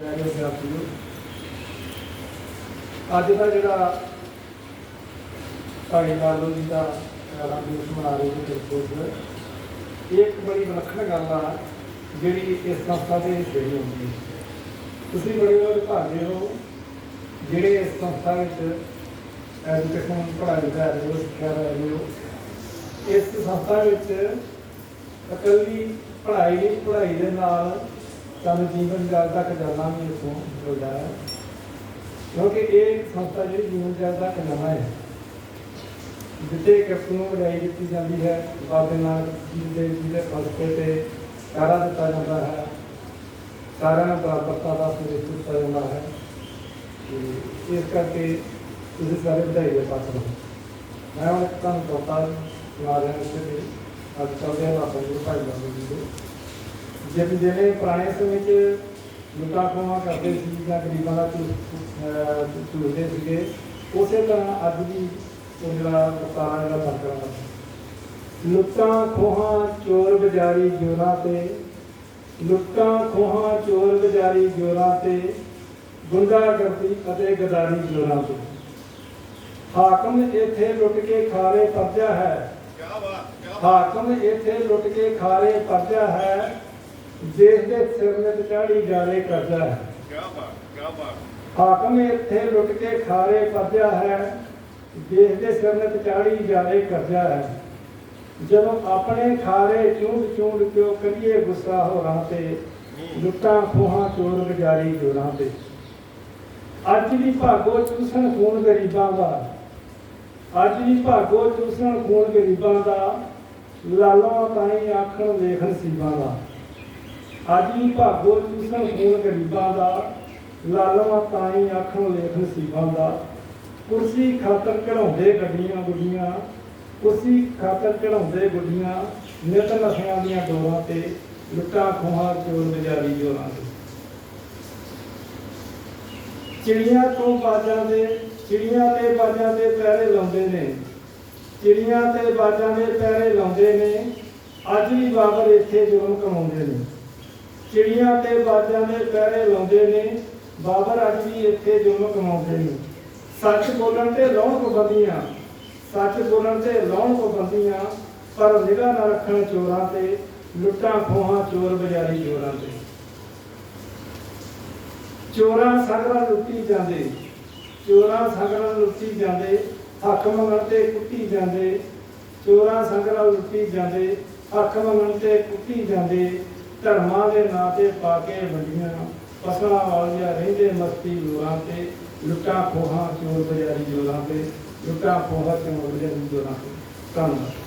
ਪਿਆਰੇ ਅੱਜ ਦਾ ਜਿਹੜਾ ਭਾਈ ਲਾਲੂ ਜੀ ਦਾ ਰਾਮ ਦਿਵਸ ਮਨਾ ਰਹੇ ਜੀ ਇਹ ਇੱਕ ਬੜੀ ਵਿਲੱਖਣ ਗੱਲ ਆ ਜਿਹੜੀ ਇਸ ਸੰਸਥਾ ਦੇ ਜਿਹੜੀ ਹੁੰਦੀ ਹੈ। ਤੁਸੀਂ ਬੜੇ ਲੋਕ ਭਾਗੇ ਹੋ, ਜਿਹੜੇ ਇਸ ਸੰਸਥਾ ਵਿੱਚ ਐਜੂਕੇਸ਼ਨ ਪੜ੍ਹਾਈ ਕਰ ਰਹੇ ਹੋ, ਸਿੱਖਿਆ ਲੈ ਰਹੇ ਹੋ, ਇਸ ਸੰਸਥਾ ਵਿੱਚ ਇਕੱਲੀ ਪੜ੍ਹਾਈ ਨਹੀਂ ਪੜ੍ਹਾਈ ਦੇ ਨਾਲ ਸਾਨੂੰ ਜੀਵਨ ਜਲ ਤੱਕ ਜਾਣਾ ਵੀ ਇਥੋਂ ਮਿਲਦਾ ਹੈ। ਕਿਉਂਕਿ ਇਹ ਸੰਸਥਾ ਜਿਹੜੀ ਜੀਵਨ ਜਲ ਤੱਕ ਜਾਣਾ ਹੈ। ਜਿੱਥੇ ਕਿਰਤ ਨੂੰ ਵਡਾਈ ਦਿੱਤੀ ਜਾਂਦੀ ਹੈ, ਬਾਬੇ ਨਾਲ ਜੀ ਦੇ ਜੀ ਤੇ ਕਾਰਾ ਦਿੱਤਾ ਜਾਂਦਾ ਹੈ। ਸਾਰਿਆਂ ਨੂੰ ਬਰਾਬਰਤਾ ਦਾ ਸੰਦੇਸ਼ ਦਿੱਤਾ ਜਾਂਦਾ ਹੈ। ਤੇ ਇਸ ਕਰਕੇ ਤੁਸੀਂ ਸਾਰੇ ਵਧਾਈ ਦੇ ਪਾਤਰ ਹੋ। ਮੈਂ ਹੁਣ ਤੁਹਾਨੂੰ ਪਤਾ ਸੁਣਾ ਰਿਹਾ ਇਸ ਤੇ ਅੱਜ ਚੱਲਦੇ ਹਾਂ ਆਪਾਂ ਗੁਰੂ ਭਾਈ ਲਾਲੂ ਜੀ ਦੇ ਜਿਵੇਂ ਜਿਵੇਂ ਪੁਰਾਣੇ ਸਮੇਂ 'ਚ ਲੁੱਟਾਂ ਖੋਹਾਂ ਕਰਦੇ ਸੀ ਜਾਂ ਗਰੀਬਾਂ ਦਾ ਝੂਠਦੇ ਸੀਗੇ ਉਸੇ ਤਰ੍ਹਾਂ ਅੱਜ ਵੀ ਉਹ ਜਿਹੜਾ ਵਰਤਾਰਾ ਜਿਹੜਾ ਬਰਕਰਾਰ ਹੈ ਲੁੱਟਾਂ ਖੋਹਾਂ ਚੋਰ ਬਜ਼ਾਰੀ ਜੋਰਾਂ ਤੇ ਲੁੱਟਾਂ ਖੋਹਾਂ ਚੋਰ ਬਜ਼ਾਰੀ ਜੋਰਾਂ ਤੇ ਗੁੰਡਾਗਰਦੀ ਅਤੇ ਗਦਾਰੀ ਜੋਰਾਂ ਤੇ। ਹਾਕਮ ਇੱਥੇ ਲੁੱਟ ਕੇ ਖਾਰੇ ਪਰਜਾ ਹੈ। ਕਿਆ ਬਾਤ। ਹਾਕਮ ਇੱਥੇ ਲੁੱਟ ਕੇ ਖਾਰੇ ਪਰਜਾ ਹੈ। ਦੇਸ਼ ਦੇ ਸਿਰ ਵਿੱਚ ਚਾੜੀ ਜਾਰੇ ਕਰਦਾ ਹੈ। ਕਿਆ ਬਾਤ ਕਿਆ ਬਾਤ ਹਾਕਮ ਇੱਥੇ ਲੁੱਟ ਕੇ ਖਾਰੇ ਪਰਜਾ ਹੈ। ਦੇਸ਼ ਦੇ ਸਿਰ ਵਿੱਚ ਚਾੜੀ ਜਾਰੇ ਕਰਦਾ ਹੈ। ਜਦੋਂ ਆਪਣੇ ਖਾਰੇ ਚੂੰਡ ਚੂੰਡ ਕਿਉ ਕਰੀਏ ਗੁੱਸਾ ਹੋਰਾਂ ਤੇ, ਲੁੱਟਾਂ ਖੋਹਾਂ ਚੋਰ ਬਜ਼ਾਰੀ ਜੋਰਾਂ ਤੇ। ਅੱਜ ਵੀ ਭਾਗੋ ਚੂਸਣ ਖੂਨ ਗਰੀਬਾਂ ਦਾ। ਅੱਜ ਵੀ ਭਾਗੋ ਚੂਸਣ ਖੂਨ ਗਰੀਬਾਂ ਦਾ। ਲਾਲੋਂ ਤਾਈ ਆਖਣ ਵੇਖਣ ਨਸੀਬਾਂ ਦਾ। ਅੱਜ ਵੀ ਭਾਗੋ ਚੂਸਣ ਖੂਨ ਗਰੀਬਾਂ ਦਾ ਲਾਲੋਂ ਤਾਈਂ ਆਖਣ ਵੇਖ ਨਸੀਬਾਂ ਦਾ। ਕੁਰਸੀ ਖਾਤਰ ਘੜਾਉਂਦੇ ਗੱਡੀਆਂ ਗੁੱਡੀਆਂ, ਕੁਰਸੀ ਖਾਤਰ ਚੜਾਉਂਦੇ ਗੁੱਡੀਆਂ, ਨਿਤ ਨਸ਼ਿਆਂ ਦੀਆਂ ਡੋਰਾਂ ਤੇ ਲੁੱਟਾਂ ਖੋਹਾਂ ਚੋਰ ਬਜ਼ਾਰੀ ਜੋਰਾਂ ਤੇ। ਚਿੜੀਆਂ ਤੋਂ ਬਾਜਾਂ ਦੇ, ਚਿੜੀਆਂ ਤੇ ਬਾਜਾਂ ਦੇ ਪੈਰੇ ਲਾਉਂਦੇ ਨੇ। ਚਿੜੀਆਂ ਤੇ ਬਾਜਾਂ ਦੇ ਪੈਰੇ ਲਾਉਂਦੇ ਨੇ। ਅੱਜ ਵੀ ਬਾਬਰ ਇੱਥੇ ਜ਼ੁਲਮ ਕਮਾਉਂਦੇ ਨੇ। ਚਿੜੀਆਂ ਤੇ ਬਾਜਾਂ ਦੇ ਪਹਿਰੇ ਲਾਉਂਦੇ ਨੇ, ਬਾਬਰ ਅੱਜ ਵੀ ਇੱਥੇ ਜ਼ੁਲਮ ਕਮਾਉਂਦੇ ਨੇ। ਸੱਚ ਬੋਲਣ ਤੇ ਲਾਉਣ ਪਾਬੰਦੀਆਂ ਸੱਚ ਬੋਲਣ ਤੇ ਲਾਉਣ ਪਾਬੰਦੀਆਂ ਪਰ ਨਿਗਾਹ ਨਾ ਰੱਖਣ ਚੋਰਾਂ ਤੇ, ਲੁੱਟਾਂ ਖੋਹਾਂ ਚੋਰ ਬਜ਼ਾਰੀ ਚੋਰਾਂ ਤੇ। ਚੋਰਾਂ ਸੰਗਰਾਂ ਲੁੱਟੀ ਜਾਂਦੇ, ਚੋਰਾਂ ਸੰਗਰਾਂ ਲੁੱਟੀ ਜਾਂਦੇ, ਹੱਕ ਮੰਗਣ ਤੇ ਕੁੱਟੀ ਜਾਂਦੇ, ਚੋਰਾਂ ਸੰਗਰਾਂ ਲੁੱਟੀ ਜਾਂਦੇ, ਹੱਕ ਮੰਗਣ ਤੇ ਕੁੱਟੀ ਜਾਂਦੇ ਧਰਮਾਂ ਦੇ ਨਾਂ ਤੇ ਪਾ ਕੇ ਵੰਡੀਆਂ ਫਸਲਾਂ ਵਾਲੀਆਂ ਰਹਿੰਦੇ ਮਸਤੀ ਲੋਰਾਂ ਤੇ ਲੁੱਟਾਂ ਖੋਹਾਂ ਚੋਰ ਬਜ਼ਾਰੀ ਜੋਲਾਂ ਤੇ, ਲੁੱਟਾਂ ਖੋਹਾਂ ਚੋਰ ਬਜ਼ਾਰੀ ਜੋਰਾਂ ਤੇ। ਧੰਨਵਾਦ।